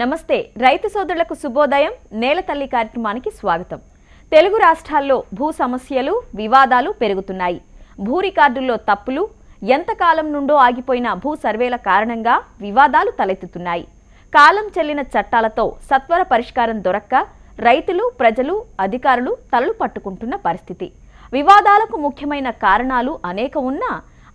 నమస్తే రైతు సోదరులకు శుభోదయం నేల తల్లి కార్యక్రమానికి స్వాగతం. తెలుగు రాష్ట్రాల్లో భూ సమస్యలు వివాదాలు పెరుగుతున్నాయి. భూ రికార్డుల్లో తప్పులు ఎంతకాలం నుండో ఆగిపోయిన భూ సర్వేల కారణంగా వివాదాలు తలెత్తుతున్నాయి. కాలం చెల్లిన చట్టాలతో సత్వర పరిష్కారం దొరక్క రైతులు ప్రజలు అధికారులు తలలు పట్టుకుంటున్న పరిస్థితి. వివాదాలకు ముఖ్యమైన కారణాలు అనేక ఉన్నా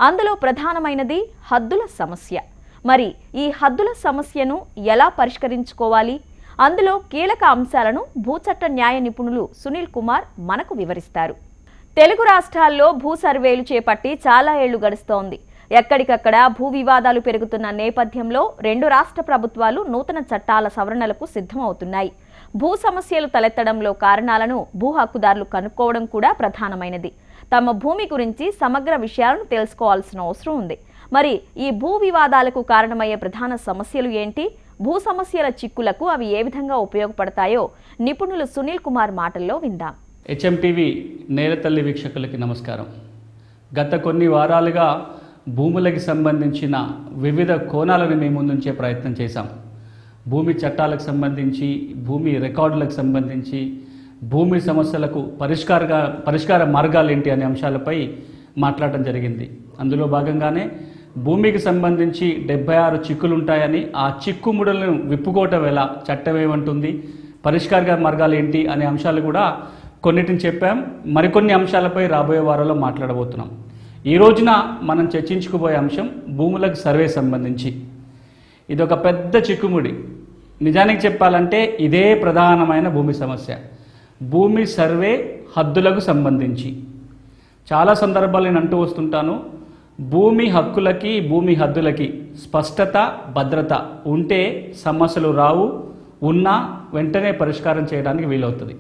అందులో ప్రధానమైనది హద్దుల సమస్య. మరి ఈ హద్దుల సమస్యను ఎలా పరిష్కరించుకోవాలి? అందులో కీలక అంశాలను భూచట్ట న్యాయ నిపుణులు సునీల్ కుమార్ మనకు వివరిస్తారు. తెలుగు రాష్ట్రాల్లో భూ సర్వేలు చేపట్టి చాలా ఏళ్ళు గడుస్తోంది. ఎక్కడికక్కడ భూ వివాదాలు పెరుగుతున్న నేపథ్యంలో రెండు రాష్ట్ర ప్రభుత్వాలు నూతన చట్టాల సవరణలకు సిద్ధమవుతున్నాయి. భూ సమస్యలు తలెత్తడంలో కారణాలను భూ హక్కుదారులు కనుక్కోవడం కూడా ప్రధానమైనది. తమ భూమి గురించి సమగ్ర విషయాలను తెలుసుకోవాల్సిన అవసరం ఉంది. మరి ఈ భూ వివాదాలకు కారణమయ్యే ప్రధాన సమస్యలు ఏంటి? భూ సమస్యల చిక్కులకు అవి ఏ విధంగా ఉపయోగపడతాయో నిపుణులు సునీల్ కుమార్ మాటల్లో విందాం. హెచ్ఎంటీవీ నేలతల్లి వీక్షకులకి నమస్కారం. గత కొన్ని వారాలుగా భూములకి సంబంధించిన వివిధ కోణాలను మేము ముందుంచే ప్రయత్నం చేశాం. భూమి చట్టాలకు సంబంధించి భూమి రికార్డులకు సంబంధించి భూమి సమస్యలకు పరిష్కారగా పరిష్కార మార్గాలు ఏంటి అనే అంశాలపై మాట్లాడటం జరిగింది. అందులో భాగంగానే భూమికి సంబంధించి డెబ్బై ఆరు చిక్కులు ఉంటాయని ఆ చిక్కుముడులను విప్పుకోవటం ఎలా చట్టం ఏమంటుంది పరిష్కార మార్గాలు ఏంటి అనే అంశాలు కూడా కొన్నిటిని చెప్పాం. మరికొన్ని అంశాలపై రాబోయే వారంలో మాట్లాడబోతున్నాం. ఈ రోజున మనం చర్చించుకుపోయే అంశం భూములకు సర్వే సంబంధించి. ఇది ఒక పెద్ద చిక్కుముడి. నిజానికి చెప్పాలంటే ఇదే ప్రధానమైన భూమి సమస్య. భూమి సర్వే హద్దులకు సంబంధించి. చాలా సందర్భాలు నేను అంటూ వస్తుంటాను. భూమి హక్కులకి భూమి హద్దులకి స్పష్టత భద్రత ఉంటే సమస్యలు రావు ఉన్నా వెంటనే పరిష్కారం చేయడానికి వీలవుతుంది.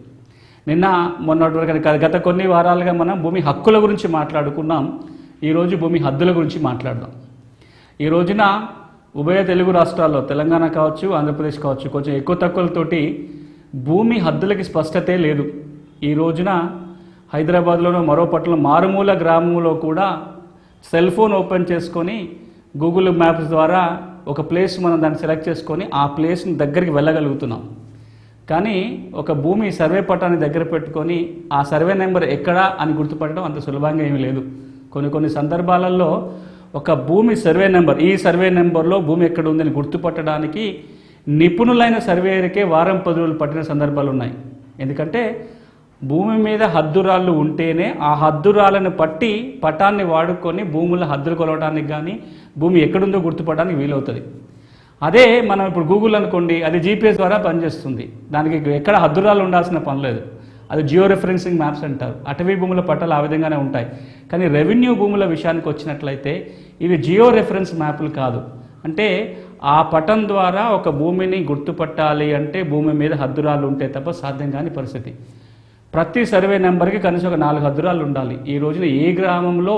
నిన్న మొన్నటి వరకు గత కొన్ని వారాలుగా మనం భూమి హక్కుల గురించి మాట్లాడుకున్నాం ఈరోజు భూమి హద్దుల గురించి మాట్లాడదాం. ఈ రోజున ఉభయ తెలుగు రాష్ట్రాల్లో తెలంగాణ కావచ్చు ఆంధ్రప్రదేశ్ కావచ్చు కొంచెం ఎక్కువ తక్కువలతోటి భూమి హద్దులకి స్పష్టతే లేదు. ఈ రోజున హైదరాబాద్లోనూ మరో పట్ల మారుమూల గ్రామంలో కూడా సెల్ ఫోన్ ఓపెన్ చేసుకొని గూగుల్ మ్యాప్స్ ద్వారా ఒక ప్లేస్ మనం దాన్ని సెలెక్ట్ చేసుకొని ఆ ప్లేస్ని దగ్గరికి వెళ్ళగలుగుతున్నాం. కానీ ఒక భూమి సర్వే పట్టాన్ని దగ్గర పెట్టుకొని ఆ సర్వే నెంబర్ ఎక్కడా అని గుర్తుపట్టడం అంత సులభంగా ఏమీ లేదు. కొన్ని కొన్ని సందర్భాలలో ఒక భూమి సర్వే నెంబర్ ఈ సర్వే నెంబర్లో భూమి ఎక్కడ ఉందని గుర్తుపట్టడానికి నిపుణులైన సర్వేయర్కే వారం పది రోజులు పట్టిన సందర్భాలు ఉన్నాయి. ఎందుకంటే భూమి మీద హద్దురాళ్ళు ఉంటేనే ఆ హద్దురాలను పట్టి పటాన్ని వాడుకొని భూముల హద్దులు కొలవడానికి కానీ భూమి ఎక్కడుందో గుర్తుపడడానికి వీలవుతుంది. అదే మనం ఇప్పుడు గూగుల్ అనుకోండి అది జీపీఎస్ ద్వారా పనిచేస్తుంది. దానికి ఎక్కడ హద్దురాలు ఉండాల్సిన పని లేదు. అది జియో రెఫరెన్సింగ్ మ్యాప్స్ అంటారు. అటవీ భూముల పట్టాలు ఆ విధంగానే ఉంటాయి. కానీ రెవెన్యూ భూముల విషయానికి వచ్చినట్లయితే ఇవి జియో రెఫరెన్స్ మ్యాప్లు కాదు. అంటే ఆ పటం ద్వారా ఒక భూమిని గుర్తుపట్టాలి అంటే భూమి మీద హద్దురాలు ఉంటే తప్ప సాధ్యం కాని పరిస్థితి. ప్రతి సర్వే నెంబర్కి కనీసం ఒక నాలుగు హద్దురాలు ఉండాలి. ఈ రోజున ఏ గ్రామంలో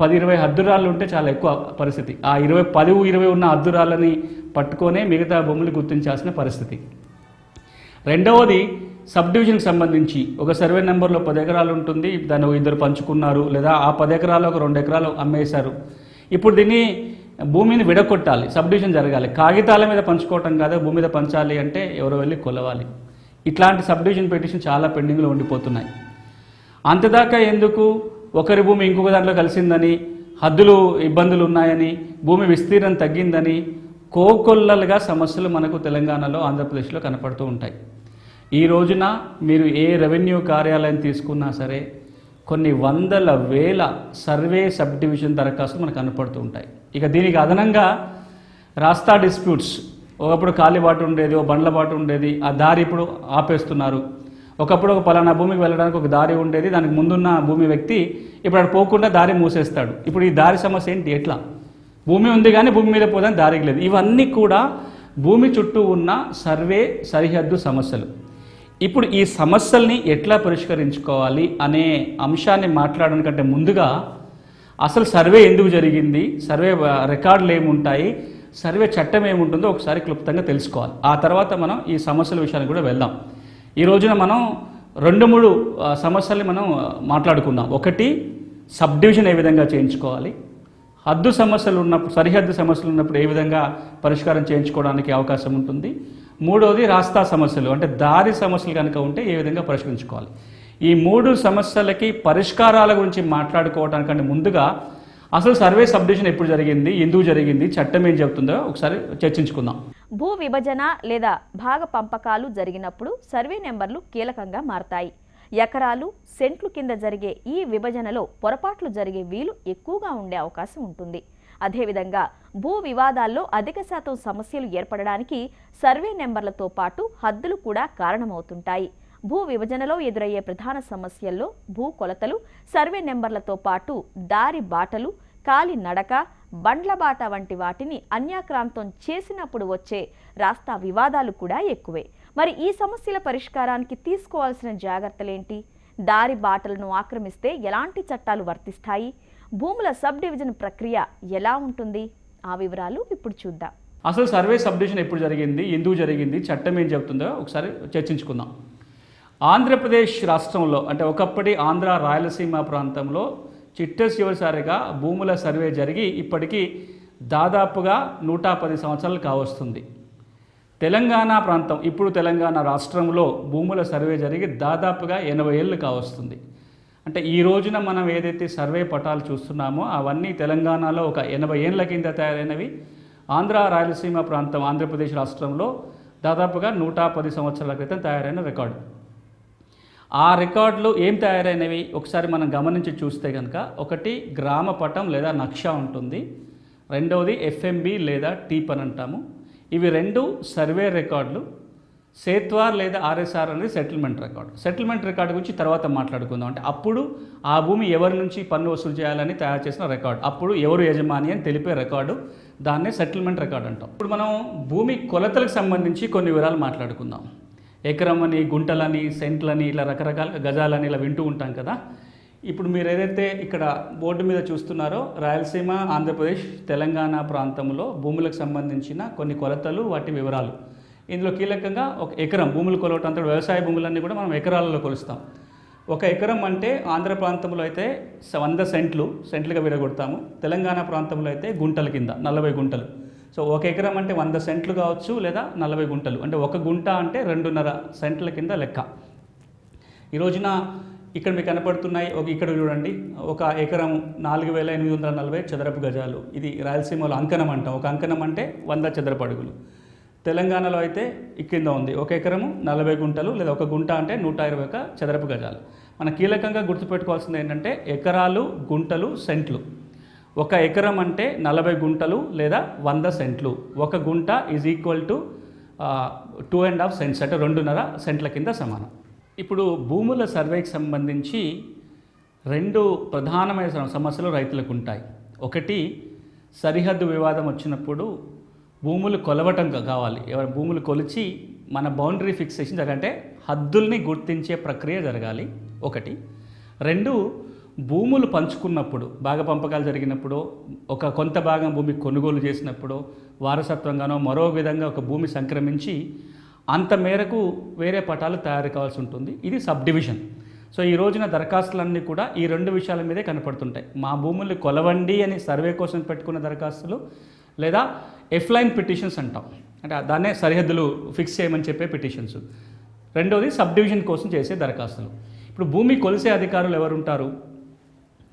పది ఇరవై హద్దురాళ్ళు ఉంటే చాలా ఎక్కువ పరిస్థితి. ఆ ఇరవై పది ఇరవై ఉన్న హద్దురాళ్ళని పట్టుకొనే మిగతా భూములు గుర్తించాల్సిన పరిస్థితి. రెండవది సబ్ డివిజన్కి సంబంధించి ఒక సర్వే నెంబర్లో పది ఎకరాలు ఉంటుంది. దాన్ని ఇద్దరు పంచుకున్నారు లేదా ఆ పది ఎకరాలు ఒక రెండు ఎకరాలు అమ్మేశారు. ఇప్పుడు దీన్ని భూమిని విడగొట్టాలి. సబ్ డివిజన్ జరగాలి. కాగితాల మీద పంచుకోవటం కాదు భూమి మీద పంచాలి అంటే ఎవరో వెళ్ళి కొలవాలి. ఇట్లాంటి సబ్ డివిజన్ పిటిషన్ చాలా పెండింగ్లో ఉండిపోతున్నాయి. అంతదాకా ఎందుకు ఒకరి భూమి ఇంకొక దాంట్లో కలిసిందని హద్దులు ఇబ్బందులు ఉన్నాయని భూమి విస్తీర్ణం తగ్గిందని కోకొల్లలుగా సమస్యలు మనకు తెలంగాణలో ఆంధ్రప్రదేశ్లో కనపడుతూ ఉంటాయి. ఈ రోజున మీరు ఏ రెవెన్యూ కార్యాలయం తీసుకున్నా సరే కొన్ని వందల వేల సర్వే సబ్ డివిజన్ దరఖాస్తులు మనకు కనపడుతూ ఉంటాయి. ఇక దీనికి అదనంగా రాస్తా డిస్ప్యూట్స్ ఒకప్పుడు కాలిబాటు ఉండేది ఓ బండ్ల బాటు ఉండేది ఆ దారి ఇప్పుడు ఆపేస్తున్నారు. ఒకప్పుడు ఒక పలానా భూమికి వెళ్ళడానికి ఒక దారి ఉండేది దానికి ముందున్న భూమి వ్యక్తి ఇప్పుడు అక్కడ పోకుండా దారి మూసేస్తాడు. ఇప్పుడు ఈ దారి సమస్య ఏంటి? ఎట్లా? భూమి ఉంది కానీ భూమి మీద పోదని దారికి లేదు. ఇవన్నీ కూడా భూమి చుట్టూ ఉన్న సర్వే సరిహద్దు సమస్యలు. ఇప్పుడు ఈ సమస్యల్ని ఎట్లా పరిష్కరించుకోవాలి అనే అంశాన్ని మాట్లాడడానికంటే ముందుగా అసలు సర్వే ఎందుకు జరిగింది? సర్వే రికార్డులు ఏముంటాయి? సర్వే చట్టం ఏముంటుందో ఒకసారి క్లుప్తంగా తెలుసుకోవాలి. ఆ తర్వాత మనం ఈ సమస్యల విషయానికి కూడా వెళ్దాం. ఈ రోజున మనం రెండు మూడు సమస్యల్ని మనం మాట్లాడుకుందాం. ఒకటి సబ్ డివిజన్ ఏ విధంగా చేయించుకోవాలి? హద్దు సమస్యలు ఉన్నప్పుడు సరిహద్దు సమస్యలు ఉన్నప్పుడు ఏ విధంగా పరిష్కారం చేయించుకోవడానికి అవకాశం ఉంటుంది? మూడవది రాస్తా సమస్యలు అంటే దారి సమస్యలు కనుక ఉంటే ఏ విధంగా పరిష్కరించుకోవాలి? ఈ మూడు సమస్యలకి పరిష్కారాల గురించి మాట్లాడుకోవడానికంటే ముందుగా అసలు సర్వే సబ్డివిజన్ ఎప్పుడు జరిగింది? ఎందుకు జరిగింది? చట్టం ఏం చెబుతుందో ఒకసారి చర్చించుకుందాం. భూ విభజన లేదా భాగ పంపకాలు జరిగినప్పుడు సర్వే నెంబర్లు కీలకంగా మారతాయి. ఎకరాలు సెంట్లు కింద జరిగే ఈ విభజనలో పొరపాట్లు జరిగే వీలు ఎక్కువగా ఉండే అవకాశం ఉంటుంది. అదేవిధంగా భూ వివాదాల్లో అధిక శాతం సమస్యలు ఏర్పడడానికి సర్వే నెంబర్లతో పాటు హద్దులు కూడా కారణమవుతుంటాయి. భూ విభజనలో ఎదురయ్యే ప్రధాన సమస్యల్లో భూ కొలతలు సర్వే నెంబర్లతో పాటు దారి బాటలు కాలి నడక బండ్ల బాట వంటి వాటిని అన్యాక్రాంతం చేసినప్పుడు వచ్చే రాస్తా వివాదాలు కూడా ఎక్కువే. మరి ఈ సమస్యల పరిష్కారానికి తీసుకోవాల్సిన జాగ్రత్తలేంటి? దారి బాటలను ఆక్రమిస్తే ఎలాంటి చట్టాలు వర్తిస్తాయి? భూముల సబ్ డివిజన్ ప్రక్రియ ఎలా ఉంటుంది? ఆ వివరాలు ఇప్పుడు చూద్దాం. అసలు సర్వే సబ్డివిజన్ ఎప్పుడు జరిగింది? ఎందుకు జరిగింది? చట్టం ఏం చెబుతుందో ఒకసారి చర్చించుకుందాం. ఆంధ్రప్రదేశ్ రాష్ట్రంలో అంటే ఒకప్పటి ఆంధ్ర రాయలసీమ ప్రాంతంలో చిట్ట చివరిసారిగా భూముల సర్వే జరిగి ఇప్పటికీ దాదాపుగా నూట పది సంవత్సరాలు కావస్తుంది. తెలంగాణ ప్రాంతం ఇప్పుడు తెలంగాణ రాష్ట్రంలో భూముల సర్వే జరిగి దాదాపుగా ఎనభై ఏళ్ళు కావస్తుంది. అంటే ఈ రోజున మనం ఏదైతే సర్వే పటాలు చూస్తున్నామో అవన్నీ తెలంగాణలో ఒక ఎనభై ఏళ్ళ కింద తయారైనవి. ఆంధ్ర రాయలసీమ ప్రాంతం ఆంధ్రప్రదేశ్ రాష్ట్రంలో దాదాపుగా నూట పది సంవత్సరాల క్రితం తయారైన రికార్డు. ఆ రికార్డులు ఏం తయారైనవి ఒకసారి మనం గమనించి చూస్తే కనుక ఒకటి గ్రామ పటం లేదా నక్ష ఉంటుంది రెండవది ఎఫ్ఎంబి లేదా టీప్ అని అంటాము. ఇవి రెండు సర్వే రికార్డులు సేత్వార్ లేదా ఆర్ఎస్ఆర్ అనేది సెటిల్మెంట్ రికార్డు. సెటిల్మెంట్ రికార్డు గురించి తర్వాత మాట్లాడుకుందాం. అంటే అప్పుడు ఆ భూమి ఎవరి నుంచి పన్ను వసూలు చేయాలని తయారు చేసిన రికార్డు. అప్పుడు ఎవరు యజమాని అని తెలిపే రికార్డు. దాన్నే సెటిల్మెంట్ రికార్డు అంటాం. ఇప్పుడు మనం భూమి కొలతలకు సంబంధించి కొన్ని వివరాలు మాట్లాడుకుందాం. ఎకరం అని గుంటలని సెంట్లని ఇలా రకరకాల గజాలని ఇలా వింటూ ఉంటాం కదా. ఇప్పుడు మీరు ఏదైతే ఇక్కడ బోర్డు మీద చూస్తున్నారో రాయలసీమ ఆంధ్రప్రదేశ్ తెలంగాణ ప్రాంతంలో భూములకు సంబంధించిన కొన్ని కొలతలు వాటి వివరాలు. ఇందులో కీలకంగా ఒక ఎకరం భూములు కొలవటం అంతా వ్యవసాయ భూములన్నీ కూడా మనం ఎకరాలలో కొలుస్తాం. ఒక ఎకరం అంటే ఆంధ్ర ప్రాంతంలో అయితే వంద సెంట్లు సెంట్లుగా విడగొడతాము. తెలంగాణ ప్రాంతంలో అయితే గుంటల కింద నలభై గుంటలు. సో ఒక ఎకరం అంటే వంద సెంట్లు కావచ్చు లేదా నలభై గుంటలు. అంటే ఒక గుంట అంటే రెండున్నర సెంట్ల కింద లెక్క. ఈ రోజున ఇక్కడ మీకు కనపడుతున్నాయి ఒక ఇక్కడ చూడండి. ఒక ఎకరం నాలుగు వేల ఎనిమిది వందల నలభై చదరపు గజాలు. ఇది రాయలసీమలో అంకణం అంటాం. ఒక అంకణం అంటే వంద చదరపు అడుగులు. తెలంగాణలో అయితే కింద ఉంది. ఒక ఎకరము నలభై గుంటలు లేదా ఒక గుంట అంటే నూట ఇరవై ఒక చదరపు గజాలు. మన కీలకంగా గుర్తుపెట్టుకోవాల్సింది ఏంటంటే ఎకరాలు గుంటలు సెంట్లు. ఒక ఎకరం అంటే నలభై గుంటలు లేదా వంద సెంట్లు. ఒక గుంట is equal to two and half cents అంటే రెండున్నర సెంట్ల కింద సమానం. ఇప్పుడు భూముల సర్వేకి సంబంధించి రెండు ప్రధానమైన సమస్యలు రైతులకు ఉంటాయి. ఒకటి సరిహద్దు వివాదం వచ్చినప్పుడు భూములు కొలవటం కావాలి. ఎవరి భూములు కొలిచి మన బౌండరీ ఫిక్సేషన్ జరగాలంటే హద్దుల్ని గుర్తించే ప్రక్రియ జరగాలి. ఒకటి. రెండు భూములు పంచుకున్నప్పుడు భాగ పంపకాలు జరిగినప్పుడు ఒక కొంత భాగం భూమి కొనుగోలు చేసినప్పుడు వారసత్వంగానో మరో విధంగా ఒక భూమి సంక్రమించి అంత మేరకు వేరే పటాలు తయారు కావాల్సి ఉంటుంది. ఇది సబ్ డివిజన్ సో ఈ రోజున దరఖాస్తులన్నీ కూడా ఈ రెండు విషయాల మీదే కనపడుతుంటాయి. మా భూముల్ని కొలవండి అని సర్వే కోసం పెట్టుకున్న దరఖాస్తులు లేదా ఎఫ్లైన్ పిటిషన్స్ అంటాం. అంటే దాన్నే సరిహద్దులు ఫిక్స్ చేయమని చెప్పే పిటిషన్స్ రెండవది సబ్ డివిజన్ కోసం చేసే దరఖాస్తులు. ఇప్పుడు భూమి కొలిసే అధికారులు ఎవరుంటారు?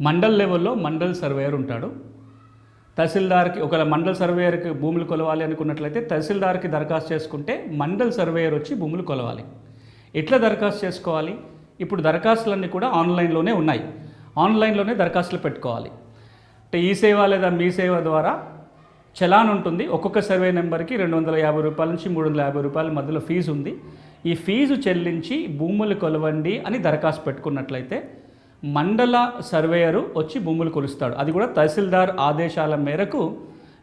మండల్ లెవెల్లో మండల్ సర్వేయర్ ఉంటాడు. తహసీల్దార్కి ఒకవేళ మండల్ సర్వేయర్కి భూములు కొలవాలి అనుకున్నట్లయితే తహసీల్దార్కి దరఖాస్తు చేసుకుంటే మండల్ సర్వేయర్ వచ్చి భూములు కొలవాలి. ఎట్లా దరఖాస్తు చేసుకోవాలి? ఇప్పుడు దరఖాస్తులన్నీ కూడా ఆన్లైన్లోనే ఉన్నాయి. ఆన్లైన్లోనే దరఖాస్తులు పెట్టుకోవాలి. అంటే ఈ సేవ లేదా మీ సేవ ద్వారా చలాన్ ఉంటుంది. ఒక్కొక్క సర్వే నెంబర్కి రెండు వందల యాభై రూపాయల నుంచి మూడు వందల యాభై రూపాయల మధ్యలో ఫీజు ఉంది. ఈ ఫీజు చెల్లించి భూములు కొలవండి అని దరఖాస్తు పెట్టుకున్నట్లయితే మండల సర్వేయరు వచ్చి భూములు కొలుస్తాడు. అది కూడా తహసీల్దార్ ఆదేశాల మేరకు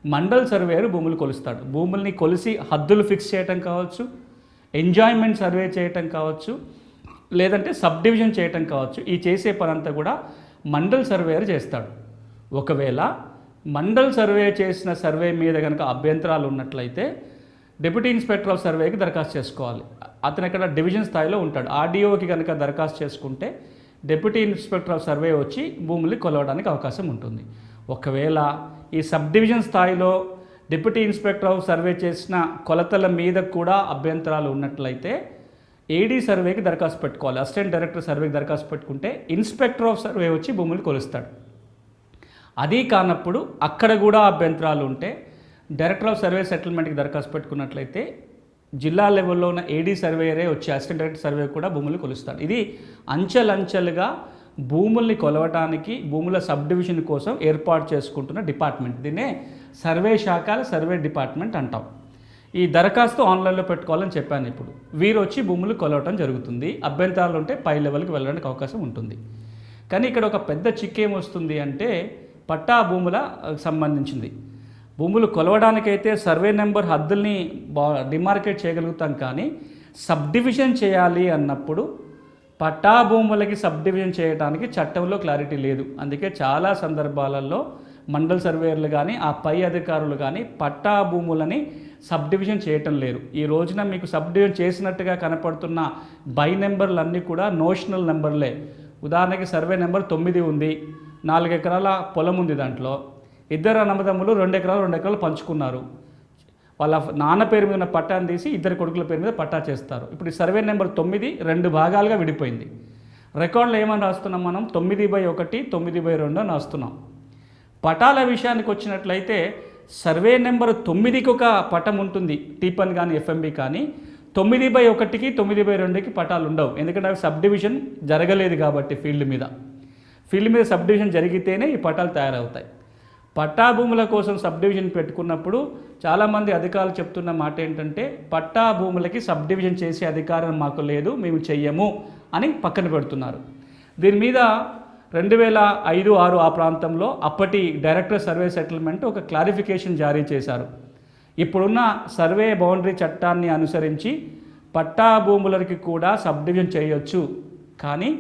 మండల్ సర్వేయరు భూములు కొలుస్తాడు. భూముల్ని కొలిసి హద్దులు ఫిక్స్ చేయటం కావచ్చు ఎంజాయ్మెంట్ సర్వే చేయటం కావచ్చు లేదంటే సబ్ డివిజన్ చేయటం కావచ్చు. ఈ చేసే పనంతా కూడా మండల్ సర్వేయర్ చేస్తాడు. ఒకవేళ మండల్ సర్వే చేసిన సర్వే మీద కనుక అభ్యంతరాలు ఉన్నట్లయితే డిప్యూటీ ఇన్స్పెక్టర్ ఆఫ్ సర్వేకి దరఖాస్తు చేసుకోవాలి. అతను ఇక్కడ డివిజన్ స్థాయిలో ఉంటాడు. ఆర్డీఓకి కనుక దరఖాస్తు చేసుకుంటే డెప్యూటీ ఇన్స్పెక్టర్ ఆఫ్ సర్వే వచ్చి భూముల్ని కొలవడానికి అవకాశం ఉంటుంది. ఒకవేళ ఈ సబ్ డివిజన్ స్థాయిలో డిప్యూటీ ఇన్స్పెక్టర్ ఆఫ్ సర్వే చేసిన కొలతల మీద కూడా అభ్యంతరాలు ఉన్నట్లయితే ఏడీ సర్వేకి దరఖాస్తు పెట్టుకోవాలి. అసిస్టెంట్ డైరెక్టర్ సర్వేకి దరఖాస్తు పెట్టుకుంటే ఇన్స్పెక్టర్ ఆఫ్ సర్వే వచ్చి భూములు కొలుస్తాడు. అది కానప్పుడు అక్కడ కూడా అభ్యంతరాలు ఉంటే డైరెక్టర్ ఆఫ్ సర్వే సెటిల్మెంట్కి దరఖాస్తు పెట్టుకున్నట్లయితే జిల్లా లెవెల్లో ఉన్న ఏడీ సర్వేయరే వచ్చి అసిస్టెంట్ డైరెక్టర్ సర్వే కూడా భూములు కొలుస్తాడు. ఇది అంచెలంచెలుగా భూముల్ని కొలవటానికి భూముల సబ్ డివిజన్ కోసం ఏర్పాటు చేసుకుంటున్న డిపార్ట్మెంట్. దీన్నే సర్వే శాఖల సర్వే డిపార్ట్మెంట్ అంటాం. ఈ దరఖాస్తు ఆన్లైన్లో పెట్టుకోవాలని చెప్పాను ఇప్పుడు. వీరు వచ్చి భూములు కొలవటం జరుగుతుంది. అభ్యంతరాలు ఉంటే పై లెవెల్కి వెళ్ళడానికి అవకాశం ఉంటుంది. కానీ ఇక్కడ ఒక పెద్ద చిక్కేం వస్తుంది అంటే పట్టా భూముల సంబంధించింది. భూములు కొలవడానికైతే సర్వే నెంబర్ హద్దుల్ని బా డిమార్కేట్ చేయగలుగుతాం కానీ సబ్ డివిజన్ చేయాలి అన్నప్పుడు పట్టా భూములకి సబ్ డివిజన్ చేయడానికి చట్టంలో క్లారిటీ లేదు. అందుకే చాలా సందర్భాలలో మండల్ సర్వేయర్లు కానీ ఆ పై అధికారులు కానీ పట్టా భూములని సబ్ డివిజన్ చేయటం లేరు ఈ రోజున మీకు సబ్ డివిజన్ చేసినట్టుగా కనపడుతున్న బై నెంబర్లు అన్నీ కూడా నోషనల్ నెంబర్లే. ఉదాహరణకి సర్వే నెంబర్ తొమ్మిది ఉంది. నాలుగు ఎకరాల పొలం ఉంది దాంట్లో. ఇద్దరు అన్నదమ్ములు రెండు ఎకరాలు రెండు ఎకరాలు పంచుకున్నారు. వాళ్ళ నాన్న పేరు మీద ఉన్న పట్టాను తీసి ఇద్దరు కొడుకుల పేరు మీద పట్టా చేస్తారు. ఇప్పుడు ఈ సర్వే నెంబర్ తొమ్మిది రెండు భాగాలుగా విడిపోయింది. రికార్డులు ఏమని రాస్తున్నాం మనం? తొమ్మిది బై ఒకటి తొమ్మిది బై రెండు అని రాస్తున్నాం. పటాల విషయానికి వచ్చినట్లయితే సర్వే నెంబర్ తొమ్మిదికి ఒక పటం ఉంటుంది. టీపన్ కానీ ఎఫ్ఎంబి కానీ. తొమ్మిది బై ఒకటికి తొమ్మిది బై రెండుకి పటాలు ఉండవు. ఎందుకంటే అవి సబ్ డివిజన్ జరగలేదు కాబట్టి ఫీల్డ్ మీద. ఫీల్డ్ మీద సబ్ డివిజన్ జరిగితేనే ఈ పటాలు తయారవుతాయి. పట్టాభూముల కోసం సబ్ డివిజన్ పెట్టుకున్నప్పుడు చాలామంది అధికారులు చెప్తున్న మాట ఏంటంటే పట్టా భూములకి సబ్ డివిజన్ చేసే అధికారం మాకు లేదు మేము చెయ్యము అని పక్కన పెడుతున్నారు. దీని మీద రెండు వేల ఐదు ఆరు ఆ ప్రాంతంలో అప్పటి డైరెక్టర్ సర్వే సెటిల్మెంట్ ఒక క్లారిఫికేషన్ జారీ చేశారు. ఇప్పుడున్న సర్వే బౌండరీ చట్టాన్ని అనుసరించి పట్టా భూములకి కూడా సబ్ డివిజన్ చేయొచ్చు. కానీ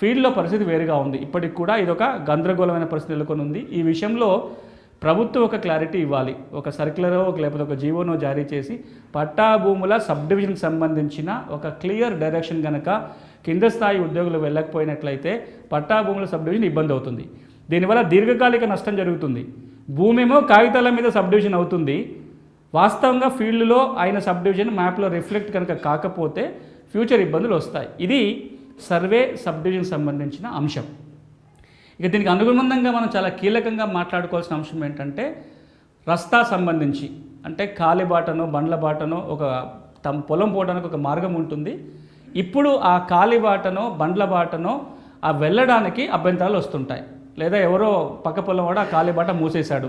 ఫీల్డ్లో పరిస్థితి వేరుగా ఉంది. ఇప్పటికి కూడా ఇదొక గందరగోళమైన పరిస్థితి నెలకొని ఉంది ఈ విషయంలో ప్రభుత్వం ఒక క్లారిటీ ఇవ్వాలి. ఒక సర్క్యులరో లేకపోతే ఒక జీవోనో జారీ చేసి పట్టా భూముల సబ్ డివిజన్కి సంబంధించిన ఒక క్లియర్ డైరెక్షన్ కనుక కింద స్థాయి ఉద్యోగులు వెళ్ళకపోయినట్లయితే పట్టా భూముల సబ్ డివిజన్ ఇబ్బంది అవుతుంది. దీనివల్ల దీర్ఘకాలిక నష్టం జరుగుతుంది. భూమి ఏమో కాగితాల మీద సబ్ డివిజన్ అవుతుంది. వాస్తవంగా ఫీల్డ్లో అయిన సబ్ డివిజన్ మ్యాప్లో రిఫ్లెక్ట్ కనుక కాకపోతే ఫ్యూచర్ ఇబ్బందులు వస్తాయి. ఇది సర్వే సబ్ డివిజన్ సంబంధించిన అంశం. ఇక దీనికి అనుగుణంగా మనం చాలా కీలకంగా మాట్లాడుకోవాల్సిన అంశం ఏంటంటే రస్తా సంబంధించి అంటే కాలిబాటను బండ్ల బాటనో ఒక తమ పొలం పోవడానికి ఒక మార్గం ఉంటుంది. ఇప్పుడు ఆ కాలిబాటనో బండ్ల బాటనో ఆ వెళ్ళడానికి అభ్యంతరాలు వస్తుంటాయి. లేదా ఎవరో పక్క పొలం వాడు ఆ కాలిబాట మూసేశాడు.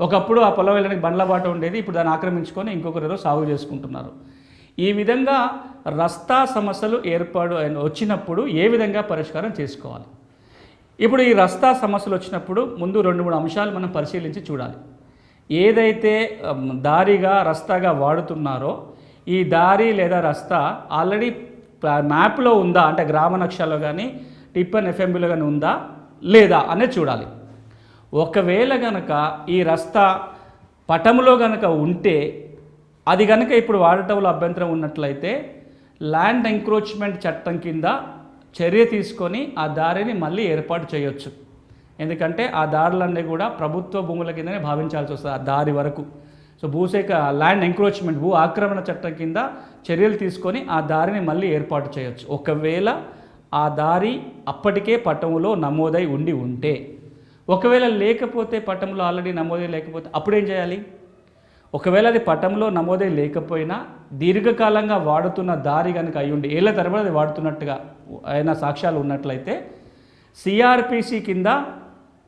ఒకప్పుడు ఆ పొలం వెళ్ళడానికి బండ్ల బాట ఉండేది ఇప్పుడు దాన్ని ఆక్రమించుకొని ఇంకొకరు ఏదో సాగు చేసుకుంటున్నారు. ఈ విధంగా రస్తా సమస్యలు ఏర్పాటు అయిన- వచ్చినప్పుడు ఏ విధంగా పరిష్కారం చేసుకోవాలి? ఇప్పుడు ఈ రస్తా సమస్యలు వచ్చినప్పుడు ముందు రెండు మూడు అంశాలు మనం పరిశీలించి చూడాలి. ఏదైతే దారిగా రస్తాగా వాడుతున్నారో ఈ దారి లేదా రస్తా ఆల్రెడీ మ్యాప్లో ఉందా? అంటే గ్రామ నక్షలో కానీ టిప్పన్ ఎఫ్ఎంబిలో కానీ ఉందా? లేదా అనేది చూడాలి. ఒకవేళ గనక ఈ రస్తా పటములో గనక ఉంటే అది కనుక ఇప్పుడు వాడటంలో అభ్యంతరం ఉన్నట్లయితే ల్యాండ్ ఎంక్రోచ్మెంట్ చట్టం కింద చర్య తీసుకొని ఆ దారిని మళ్ళీ ఏర్పాటు చేయొచ్చు. ఎందుకంటే ఆ దారులన్నీ కూడా ప్రభుత్వ భూముల కిందనే భావించాల్సి వస్తుంది ఆ దారి వరకు. సో భూసేక ల్యాండ్ ఎంక్రోచ్మెంట్ భూ ఆక్రమణ చట్టం కింద చర్యలు తీసుకొని ఆ దారిని మళ్ళీ ఏర్పాటు చేయొచ్చు. ఒకవేళ ఆ దారి అప్పటికే పట్టణంలో నమోదై ఉండి ఉంటే. ఒకవేళ లేకపోతే పట్టంలో ఆల్రెడీ నమోదై లేకపోతే అప్పుడేం చేయాలి? ఒకవేళ అది పటంలో నమోదై లేకపోయినా దీర్ఘకాలంగా వాడుతున్న దారి కనుక అయ్యుండి ఏళ్ళ తరబడి అది వాడుతున్నట్టుగా అయినా సాక్ష్యాలు ఉన్నట్లయితే సిఆర్పిసి కింద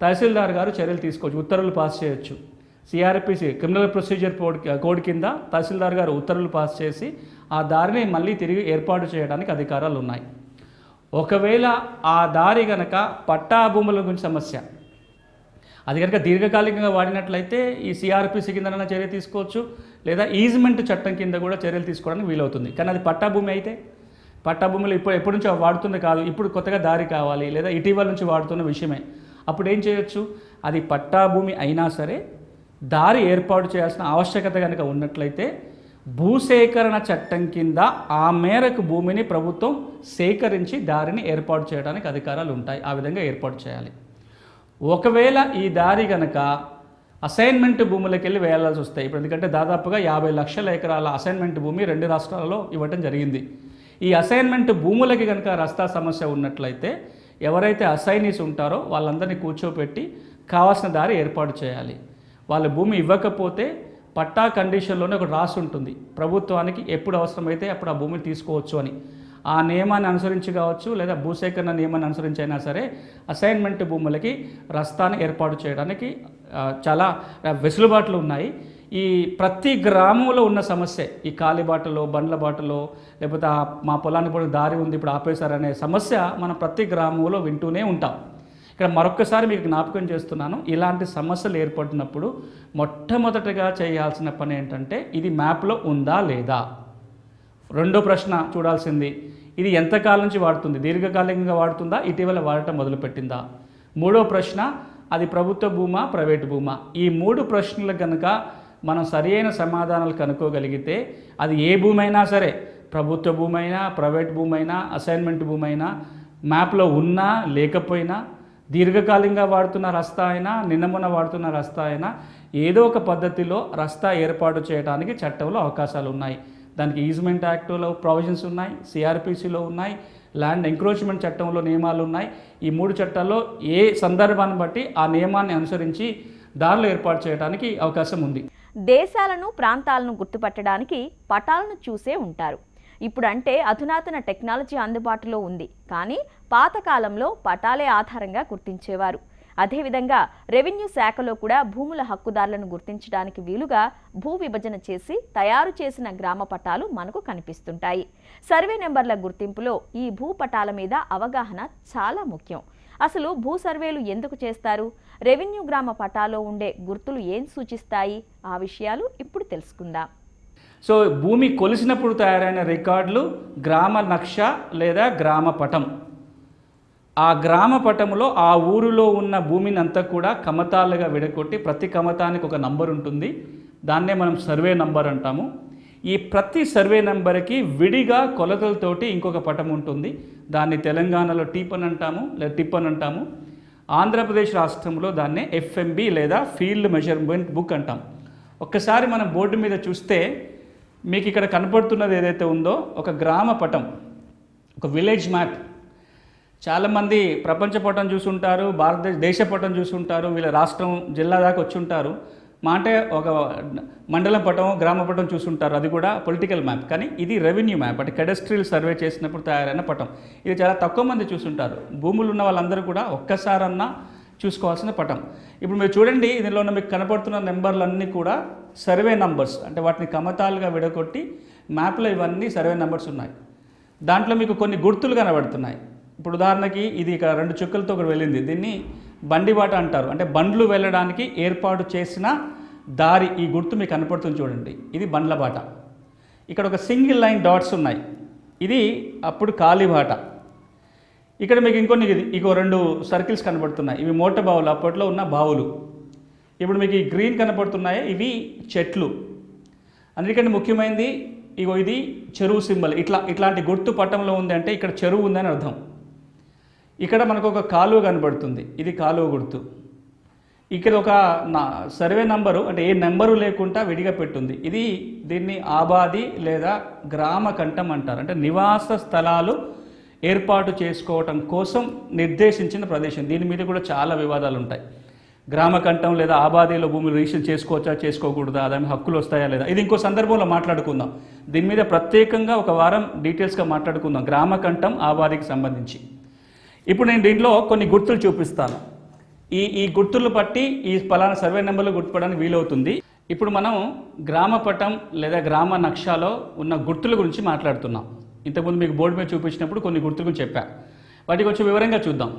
తహసీల్దార్ గారు చర్యలు తీసుకోవచ్చు ఉత్తర్వులు పాస్ చేయొచ్చు. CRPC criminal procedure code code కింద తహసీల్దార్ గారు ఉత్తర్వులు పాస్ చేసి ఆ దారిని మళ్ళీ తిరిగి ఏర్పాటు చేయడానికి అధికారాలు ఉన్నాయి. ఒకవేళ ఆ దారి గనక పట్టా భూముల గురించి సమస్య అది కనుక దీర్ఘకాలికంగా వాడినట్లయితే ఈ సిఆర్పిసి కింద చర్య తీసుకోవచ్చు లేదా ఈజ్మెంట్ చట్టం కింద కూడా చర్యలు తీసుకోవడానికి వీలవుతుంది. కానీ అది పట్టా భూమి అయితే పట్టాభూమిలో ఇప్పుడు ఎప్పటి నుంచో వాడుతుంది కాదు ఇప్పుడు కొత్తగా దారి కావాలి లేదా ఇటీవల నుంచి వాడుతున్న విషయమే. అప్పుడు ఏం చేయొచ్చు? అది పట్టా భూమి అయినా సరే దారి ఏర్పాటు చేయాల్సిన ఆవశ్యకత కనుక ఉన్నట్లయితే భూసేకరణ చట్టం కింద ఆ మేరకు భూమిని ప్రభుత్వం సేకరించి దారిని ఏర్పాటు చేయడానికి అధికారాలు ఉంటాయి. ఆ విధంగా ఏర్పాటు చేయాలి. ఒకవేళ ఈ దారి గనక అసైన్మెంట్ భూములకు వెళ్ళి వేయాల్సి వస్తాయి ఇప్పుడు ఎందుకంటే దాదాపుగా యాభై లక్షల ఎకరాల అసైన్మెంట్ భూమి రెండు రాష్ట్రాలలో ఇవ్వటం జరిగింది. ఈ అసైన్మెంట్ భూములకి కనుక రస్తా సమస్య ఉన్నట్లయితే ఎవరైతే అసైనీస్ ఉంటారో వాళ్ళందరినీ కూర్చోపెట్టి కావాల్సిన దారి ఏర్పాటు చేయాలి. వాళ్ళ భూమి ఇవ్వకపోతే పట్టా కండిషన్లోనే ఒక రాసి ఉంటుంది ప్రభుత్వానికి ఎప్పుడు అవసరమైతే అప్పుడు ఆ భూమిని తీసుకోవచ్చు అని. ఆ నియమాన్ని అనుసరించి కావచ్చు లేదా భూసేకరణ నియమాన్ని అనుసరించి అయినా సరే అసైన్మెంట్ భూములకి రస్తాను ఏర్పాటు చేయడానికి చాలా వెసులుబాట్లు ఉన్నాయి. ఈ ప్రతి గ్రామంలో ఉన్న సమస్య ఈ కాలిబాటలో బండ్ల బాటలో లేకపోతే మా పొలానికి కూడా దారి ఉంది ఇప్పుడు ఆపేశారనే సమస్య మనం ప్రతి గ్రామంలో వింటూనే ఉంటాం. ఇక్కడ మరొకసారి మీకు జ్ఞాపకం చేస్తున్నాను ఇలాంటి సమస్యలు ఏర్పడినప్పుడు మొట్టమొదటిగా చేయాల్సిన పని ఏంటంటే ఇది మ్యాప్లో ఉందా లేదా? రెండో ప్రశ్న చూడాల్సింది. ఇది ఎంతకాలం నుంచి వాడుతుంది? దీర్ఘకాలికంగా వాడుతుందా? ఇటీవల వాడటం మొదలుపెట్టిందా? మూడో ప్రశ్న అది ప్రభుత్వ భూమా ప్రైవేటు భూమా? ఈ మూడు ప్రశ్నలు కనుక మనం సరియైన సమాధానాలు కనుక్కోగలిగితే అది ఏ భూమి అయినా సరే ప్రభుత్వ భూమి అయినా ప్రైవేట్ భూమి అయినా అసైన్మెంట్ భూమి అయినా మ్యాప్లో ఉన్నా లేకపోయినా దీర్ఘకాలికంగా వాడుతున్న రస్తా అయినా నిన్నమున వాడుతున్న రస్తా అయినా ఏదో ఒక పద్ధతిలో రస్తా ఏర్పాటు చేయడానికి చట్టంలో అవకాశాలు ఉన్నాయి దానికి ఈజ్మెంట్ యాక్ట్లో ప్రొవిజన్స్ ఉన్నాయి సిఆర్పిసిలో ఉన్నాయి ల్యాండ్ ఎంక్రోచ్మెంట్ చట్టంలో నియమాలు ఉన్నాయి. ఈ మూడు చట్టాల్లో ఏ సందర్భాన్ని బట్టి ఆ నియమాన్ని అనుసరించి దారులు ఏర్పాటు చేయడానికి అవకాశం ఉంది. దేశాలను ప్రాంతాలను గుర్తుపట్టడానికి పటాలను చూసే ఉంటారు. ఇప్పుడు అంటే అధునాతన టెక్నాలజీ అందుబాటులో ఉంది. కానీ పాతకాలంలో పటాలే ఆధారంగా గుర్తించేవారు. అదేవిధంగా రెవెన్యూ శాఖలో కూడా భూముల హక్కుదారులను గుర్తించడానికి వీలుగా భూ విభజన చేసి తయారు చేసిన గ్రామ పటాలు మనకు కనిపిస్తుంటాయి. సర్వే నెంబర్ల గుర్తింపులో ఈ భూ పటాల మీద అవగాహన చాలా ముఖ్యం. అసలు భూ సర్వేలు ఎందుకు చేస్తారు? రెవెన్యూ గ్రామ పటాలో ఉండే గుర్తులు ఏం సూచిస్తాయి? ఆ విషయాలు ఇప్పుడు తెలుసుకుందాం. సో భూమి కొలిసినప్పుడు తయారైన రికార్డులు గ్రామ నక్ష లేదా గ్రామ పటం. ఆ గ్రామ పటములో ఆ ఊరిలో ఉన్న భూమిని అంతా కూడా కమతాలుగా విడగొట్టి ప్రతి కమతానికి ఒక నంబర్ ఉంటుంది. దాన్నే మనం సర్వే నంబర్ అంటాము. ఈ ప్రతి సర్వే నెంబర్కి విడిగా కొలతలతోటి ఇంకొక పటం ఉంటుంది. దాన్ని తెలంగాణలో టీపన్ అంటాము లేదా టిప్పన్ అంటాము. ఆంధ్రప్రదేశ్ రాష్ట్రంలో దాన్నే ఎఫ్ఎంబి లేదా ఫీల్డ్ మెజర్మెంట్ బుక్ అంటాం. ఒక్కసారి మనం బోర్డు మీద చూస్తే మీకు ఇక్కడ కనపడుతున్నది ఏదైతే ఉందో ఒక గ్రామ పటం ఒక విలేజ్ మ్యాప్. చాలామంది ప్రపంచ పటం చూసుంటారు భారతదేశ దేశ పటం చూసుంటారు వీళ్ళ రాష్ట్రం జిల్లా దాకా వచ్చి ఉంటారు మా అంటే ఒక మండలం పటం గ్రామ పటం చూసుంటారు. అది కూడా పొలిటికల్ మ్యాప్. కానీ ఇది రెవెన్యూ మ్యాప్. అంటే కెడస్ట్రియల్ సర్వే చేసినప్పుడు తయారైన పటం. ఇది చాలా తక్కువ మంది చూసుంటారు. భూములు ఉన్న వాళ్ళందరూ కూడా ఒక్కసారన్నా చూసుకోవాల్సిన పటం. ఇప్పుడు మీరు చూడండి ఇందులో ఉన్న మీకు కనపడుతున్న నెంబర్లన్నీ కూడా సర్వే నంబర్స్. అంటే వాటిని కమతాలుగా విడగొట్టి మ్యాప్లో ఇవన్నీ సర్వే నంబర్స్ ఉన్నాయి. దాంట్లో మీకు కొన్ని గుర్తులు కనబడుతున్నాయి. ఇప్పుడు ఉదాహరణకి ఇది ఇక్కడ రెండు చుక్కలతో ఒకటి వెళ్ళింది. దీన్ని బండిబాట అంటారు. అంటే బండ్లు వెళ్ళడానికి ఏర్పాటు చేసిన దారి ఈ గుర్తు మీకు కనపడుతుంది చూడండి. ఇది బండ్ల బాట. ఇక్కడ ఒక సింగిల్ లైన్ డాట్స్ ఉన్నాయి. ఇది అప్పుడు కాలిబాట ఇక్కడ మీకు ఇంకొన్ని ఇది ఇంకో రెండు సర్కిల్స్ కనబడుతున్నాయి. ఇవి మోట బావులు అప్పట్లో ఉన్న బావులు. ఇప్పుడు మీకు ఈ గ్రీన్ కనపడుతున్నాయి ఇవి చెట్లు. అందుకంటే ముఖ్యమైనది ఇగో ఇది చెరువు సింబల్. ఇట్లా ఇట్లాంటి గుర్తు పట్టంలో ఉంది అంటే ఇక్కడ చెరువు ఉందని అర్థం. ఇక్కడ మనకు ఒక కాలువ కనబడుతుంది. ఇది కాలువ గుర్తు. ఇక్కడ ఒక నా సర్వే నంబరు అంటే ఏ నెంబరు లేకుండా విడిగా పెట్టుంది. ఇది దీన్ని ఆబాది లేదా గ్రామ కంఠం అంటారు. అంటే నివాస స్థలాలు ఏర్పాటు చేసుకోవటం కోసం నిర్దేశించిన ప్రదేశం. దీని మీద కూడా చాలా వివాదాలు ఉంటాయి. గ్రామ కంఠం లేదా ఆబాదీలో భూములు రిజిస్టర్ చేసుకోవచ్చా చేసుకోకూడదా దాని హక్కులు వస్తాయా లేదా? ఇది ఇంకో సందర్భంలో మాట్లాడుకుందాం. దీని మీద ప్రత్యేకంగా ఒక వారం డీటెయిల్స్గా మాట్లాడుకుందాం. గ్రామ కంఠం ఆబాదికి సంబంధించి. ఇప్పుడు నేను దీంట్లో కొన్ని గుర్తులు చూపిస్తాను. ఈ ఈ గుర్తులు బట్టి ఈ ఫలానా సర్వే నెంబర్లు గుర్తుపడడానికి వీలవుతుంది. ఇప్పుడు మనం గ్రామ పటం లేదా గ్రామ నక్షాలో ఉన్న గుర్తుల గురించి మాట్లాడుతున్నాం. ఇంతకుముందు మీకు బోర్డు మీద చూపించినప్పుడు కొన్ని గుర్తుల గురించి చెప్పా. వాటి కొంచెం వివరంగా చూద్దాం.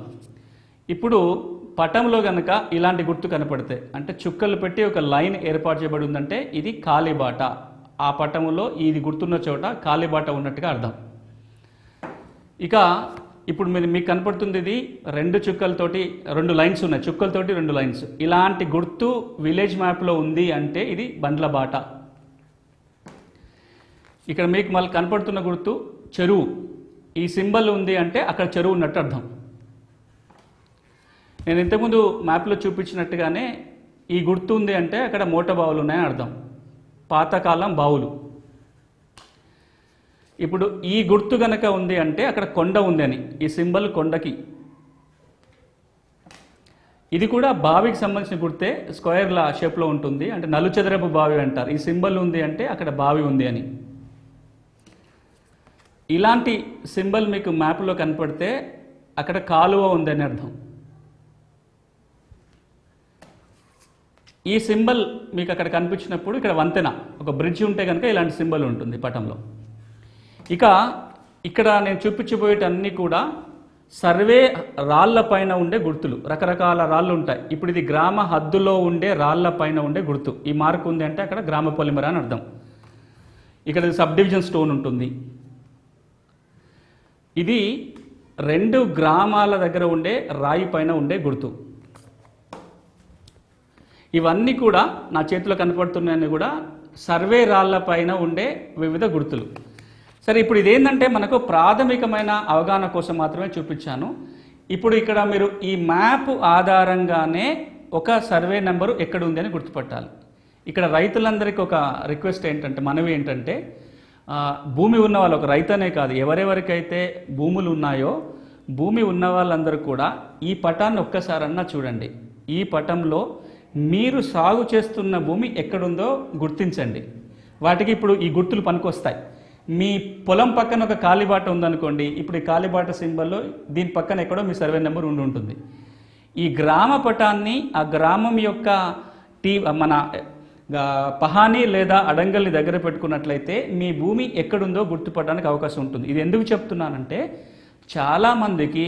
ఇప్పుడు పటంలో కనుక ఇలాంటి గుర్తు కనపడితే అంటే చుక్కలు పెట్టి ఒక లైన్ ఏర్పాటు చేయబడి ఉందంటే ఇది కాలిబాట. ఆ పటంలో ఇది గుర్తున్న చోట కాలిబాట ఉన్నట్టుగా అర్థం. ఇక ఇప్పుడు మీరు మీకు కనపడుతుంది ఇది రెండు చుక్కలతోటి రెండు లైన్స్ ఉన్నాయి. చుక్కలతోటి రెండు లైన్స్. ఇలాంటి గుర్తు విలేజ్ మ్యాప్లో ఉంది అంటే ఇది బండ్ల బాట. ఇక్కడ మీకు మళ్ళీ కనపడుతున్న గుర్తు చెరువు. ఈ సింబల్ ఉంది అంటే అక్కడ చెరువు ఉన్నట్టు అర్థం. నేను ఇంతకుముందు మ్యాప్లో చూపించినట్టుగానే ఈ గుర్తు ఉంది అంటే అక్కడ మోట బావులు ఉన్నాయని అర్థం. పాతకాలం బావులు. ఇప్పుడు ఈ గుర్తు గనక ఉంది అంటే అక్కడ కొండ ఉంది అని ఈ సింబల్ కొండకి. ఇది కూడా బావికి సంబంధించిన గుర్తే స్క్వేర్ల షేప్లో ఉంటుంది. అంటే నలుచదరపు బావి అంటారు. ఈ సింబల్ ఉంది అంటే అక్కడ బావి ఉంది అని. ఇలాంటి సింబల్ మీకు మ్యాప్లో కనపడితే అక్కడ కాలువ ఉందని అర్థం. ఈ సింబల్ మీకు అక్కడ కనిపించినప్పుడు ఇక్కడ వంతెన ఒక బ్రిడ్జ్ ఉంటే కనుక ఇలాంటి సింబల్ ఉంటుంది పటంలో. ఇక ఇక్కడ నేను చూపించబోయేటన్నీ కూడా సర్వే రాళ్ళ పైన ఉండే గుర్తులు. రకరకాల రాళ్ళు ఉంటాయి. ఇప్పుడు ఇది గ్రామ హద్దులో ఉండే రాళ్ళ పైన ఉండే గుర్తు. ఈ మార్క్ ఉంది అంటే అక్కడ గ్రామ పొలిమర అని అర్థం. ఇక్కడ సబ్ డివిజన్ స్టోన్ ఉంటుంది. ఇది రెండు గ్రామాల దగ్గర ఉండే రాయి పైన ఉండే గుర్తు. ఇవన్నీ కూడా నా చేతిలో కనపడుతున్నాయని కూడా సర్వే రాళ్ళ పైన ఉండే వివిధ గుర్తులు. సరే ఇప్పుడు ఇదేంటంటే మనకు ప్రాథమికమైన అవగాహన కోసం మాత్రమే చూపించాను. ఇప్పుడు ఇక్కడ మీరు ఈ మ్యాప్ ఆధారంగానే ఒక సర్వే నెంబరు ఎక్కడ ఉంది అని గుర్తుపట్టాలి. ఇక్కడ రైతులందరికీ ఒక రిక్వెస్ట్ ఏంటంటే మనవి ఏంటంటే భూమి ఉన్న వాళ్ళు ఒక రైతనే కాదు ఎవరెవరికైతే భూములు ఉన్నాయో భూమి ఉన్న వాళ్ళందరూ కూడా ఈ పటాన్ని ఒక్కసారన్నా చూడండి. ఈ పటంలో మీరు సాగు చేస్తున్న భూమి ఎక్కడుందో గుర్తించండి. వాటికి ఇప్పుడు ఈ గుర్తులు పనికొస్తాయి. మీ పొలం పక్కన ఒక కాలిబాట ఉందనుకోండి ఇప్పుడు ఈ కాలిబాట సింబల్లో దీని పక్కన ఎక్కడో మీ సర్వే నెంబర్ ఉండి ఉంటుంది. ఈ గ్రామ పటాన్ని ఆ గ్రామం యొక్క టీ మన పహాని లేదా అడంగల్ని దగ్గర పెట్టుకున్నట్లయితే మీ భూమి ఎక్కడుందో గుర్తుపడడానికి అవకాశం ఉంటుంది. ఇది ఎందుకు చెప్తున్నానంటే చాలామందికి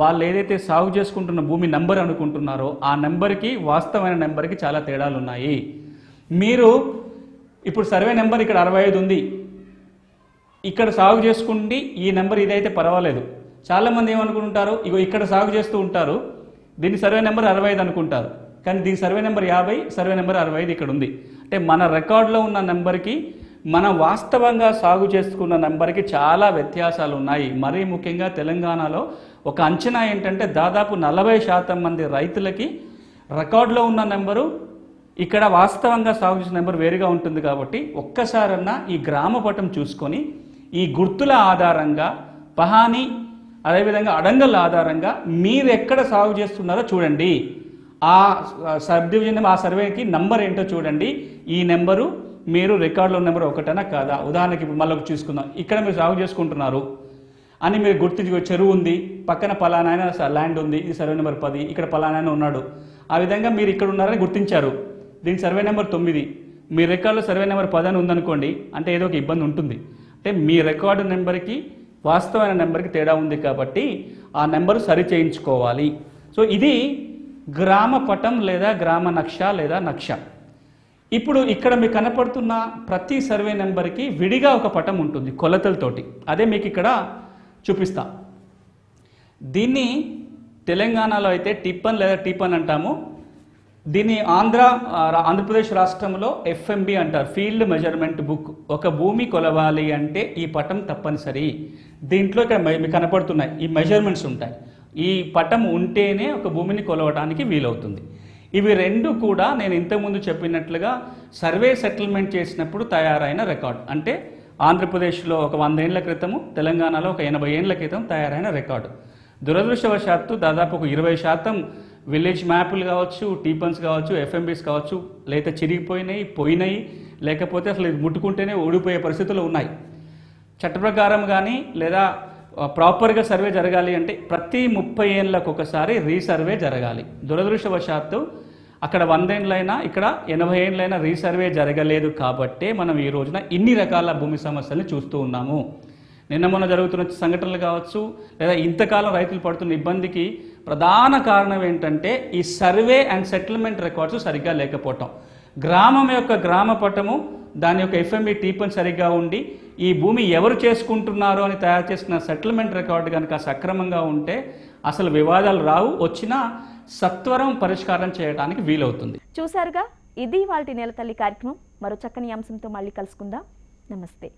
వాళ్ళు ఏదైతే సాగు చేసుకుంటున్న భూమి నెంబర్ అనుకుంటున్నారో ఆ నెంబర్కి వాస్తవమైన నెంబర్కి చాలా తేడాలు ఉన్నాయి మీరు ఇప్పుడు సర్వే నెంబర్ ఇక్కడ అరవై ఐదు ఉంది. ఇక్కడ సాగు చేసుకుండి ఈ నెంబర్ ఇదైతే పర్వాలేదు. చాలామంది ఏమనుకుంటారు? ఇగో ఇక్కడ సాగు చేస్తూ ఉంటారు. దీని సర్వే నెంబర్ అరవై ఐదు అనుకుంటారు. కానీ దీని సర్వే నెంబర్ యాభై సర్వే నెంబర్ అరవై ఐదు ఇక్కడ ఉంది. అంటే మన రికార్డులో ఉన్న నెంబర్కి మన వాస్తవంగా సాగు చేసుకున్న నెంబర్కి చాలా వ్యత్యాసాలు ఉన్నాయి. మరీ ముఖ్యంగా తెలంగాణలో ఒక అంచనా ఏంటంటే దాదాపు నలభై శాతం మంది రైతులకి రికార్డులో ఉన్న నెంబరు ఇక్కడ వాస్తవంగా సాగు చేసిన నెంబర్ వేరుగా ఉంటుంది కాబట్టి ఒక్కసారన్నా ఈ గ్రామ పటం చూసుకొని ఈ గుర్తుల ఆధారంగా పహాని అదేవిధంగా అడంగల ఆధారంగా మీరు ఎక్కడ సాగు చేస్తున్నారో చూడండి. ఆ సబ్ డివిజన్ ఆ సర్వేకి నంబర్ ఏంటో చూడండి. ఈ నెంబరు మీరు రికార్డులో నెంబర్ ఒకటనా కాదా? ఉదాహరణకి ఇప్పుడు మళ్ళీ చూసుకుందాం. ఇక్కడ మీరు సాగు చేసుకుంటున్నారు అని మీరు గుర్తించుకో చెరువు ఉంది. పక్కన పలానాయన ల్యాండ్ ఉంది. ఇది సర్వే నెంబర్ పది. ఇక్కడ పలానాయన ఉన్నాడు. ఆ విధంగా మీరు ఇక్కడ ఉన్నారని గుర్తించారు. దీని సర్వే నెంబర్ తొమ్మిది. మీ రికార్డులో సర్వే నెంబర్ పది అని ఉందనుకోండి అంటే ఏదో ఒక ఇబ్బంది ఉంటుంది. అంటే మీ రికార్డు నెంబర్కి వాస్తవమైన నెంబర్కి తేడా ఉంది కాబట్టి ఆ నెంబరు సరి చేయించుకోవాలి సో ఇది గ్రామ పటం లేదా గ్రామ నక్ష లేదా నక్ష. ఇప్పుడు ఇక్కడ మీకు కనపడుతున్న ప్రతి సర్వే నెంబర్కి విడిగా ఒక పటం ఉంటుంది కొలతలతోటి. అదే మీకు ఇక్కడ చూపిస్తా. దీన్ని తెలంగాణలో అయితే టిప్పన్ లేదా టిప్పన్ అంటాము. దీన్ని ఆంధ్ర ఆంధ్రప్రదేశ్ రాష్ట్రంలో ఎఫ్ఎంబి అంటారు. ఫీల్డ్ మెజర్మెంట్ బుక్ ఒక భూమి కొలవాలి అంటే ఈ పటం తప్పనిసరి. దీంట్లో ఇక్కడ మె- మీకు కనపడుతున్నాయి. ఈ మెజర్మెంట్స్ ఉంటాయి. ఈ పటం ఉంటేనే ఒక భూమిని కొలవడానికి వీలవుతుంది. ఇవి రెండు కూడా నేను ఇంతకుముందు చెప్పినట్లుగా సర్వే సెటిల్మెంట్ చేసినప్పుడు తయారైన రికార్డ్. అంటే ఆంధ్రప్రదేశ్లో ఒక వంద ఏళ్ళ క్రితము తెలంగాణలో ఒక ఎనభై ఏళ్ళ క్రితం తయారైన రికార్డు. దురదృష్టవశాత్తు దాదాపు ఒక ఇరవై శాతం విలేజ్ మ్యాపులు కావచ్చు టీపన్స్ కావచ్చు ఎఫ్ఎంబీస్ కావచ్చు లేదా చిరిగిపోయినాయి పోయినాయి లేకపోతే అసలు ఇది ముట్టుకుంటేనే ఓడిపోయే పరిస్థితులు ఉన్నాయి. చట్ట ప్రకారం కానీ లేదా ప్రాపర్గా సర్వే జరగాలి అంటే ప్రతి ముప్పై ఏళ్ళకు ఒకసారి రీసర్వే జరగాలి. దురదృష్టవశాత్తు అక్కడ వందేళ్ళైనా ఇక్కడ ఎనభై ఏళ్ళైనా రీసర్వే జరగలేదు కాబట్టే మనం ఈ రోజున ఇన్ని రకాల భూమి సమస్యల్ని చూస్తూ ఉన్నాము. నిన్న మొన్న జరుగుతున్న సంఘటనలు కావచ్చు లేదా ఇంతకాలం రైతులు పడుతున్న ఇబ్బందికి ప్రధాన కారణం ఏంటంటే ఈ సర్వే అండ్ సెటిల్మెంట్ రికార్డ్స్ సరిగ్గా లేకపోవటం. గ్రామం యొక్క గ్రామ పటము దాని యొక్క ఎఫ్ఎంఈ టీపన్ సరిగ్గా ఉండి ఈ భూమి ఎవరు చేసుకుంటున్నారు అని తయారు చేసిన సెటిల్మెంట్ రికార్డు కనుక సక్రమంగా ఉంటే అసలు వివాదాలు రావు వచ్చినా సత్వరం పరిష్కారం చేయడానికి వీలవుతుంది. చూశారుగా? ఇది వాళ్ళ నెలతల్లి కార్యక్రమం. మరో చక్కని అంశంతో మళ్ళీ కలుసుకుందాం. నమస్తే.